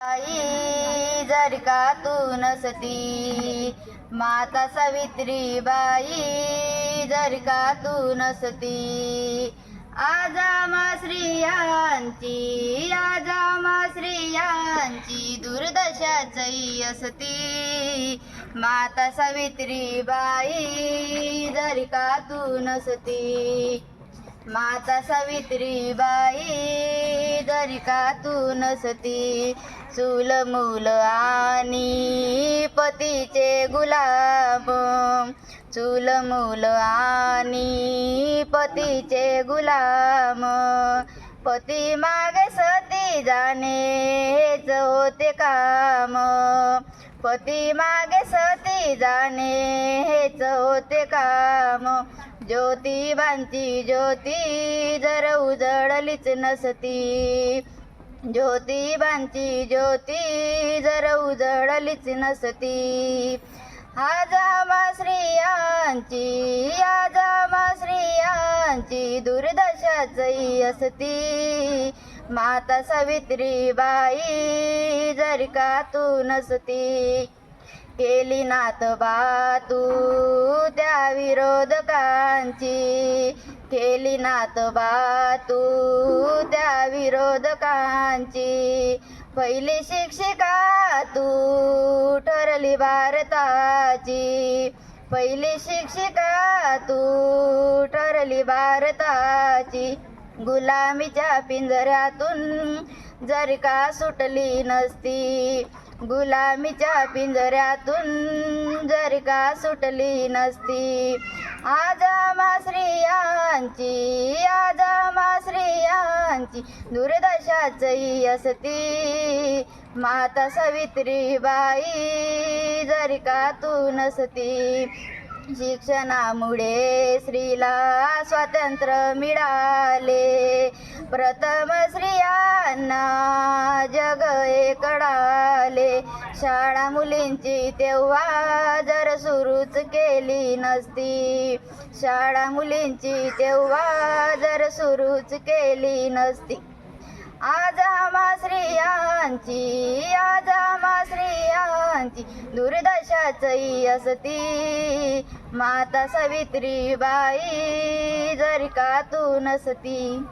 आई जर का तू नसती. माता सावित्री बाई जर का तू नसती. आजामा स्त्रियांची आजामा श्रियांची दुर्दशाचई असती. माता सावित्री बाई जर का तू नसती. माता सावित्री बाई जर का तू नसती. चूल मूल आणि पतीचे गुलाम चूल मूल आणि पतीचे गुलाम पती मागे सती जाणे हेच होते काम. पती मागे सती जाणे हेच होते काम. ज्योतिबांची ज्योती जर उजळलीच नसती ज्योतिबांची ज्योती जर उजळलीच नसती. आजामा श्रियांची आजामा श्रियांची दुर्दशाचई असती. माता सावित्री बाई जर का तू नसती केली नात बा तू त्या विरोधकांची. केली नात बा तू त्या विरोधकांची. पहिली शिक्षिका तू ठरली भारताची. पहिली शिक्षिका तू ठरली भारताची. गुलामीच्या पिंजऱ्यातून जर का सुटली नसती. गुलामीच्या पिंजऱ्यातून जर का सुटली नसती. आजामा श्रियांची आजामा श्रियांची दुर्दशाचई असती. माता सावित्री बाई जर का तू नसती शिक्षणामुळे स्त्रीला स्वातंत्र्य मिळाले. प्रथम स्त्रियांना जग एकडाले शाळा मुलींची तेव्हा जर सुरूच केली नसती. शाळा मुलींची तेव्हा जर सुरूच केली नसती. आजामा श्रियांची आम्हा स्त्रियांची दुर्दशाचई असती. माता सावित्री बाई जर का तू नसती.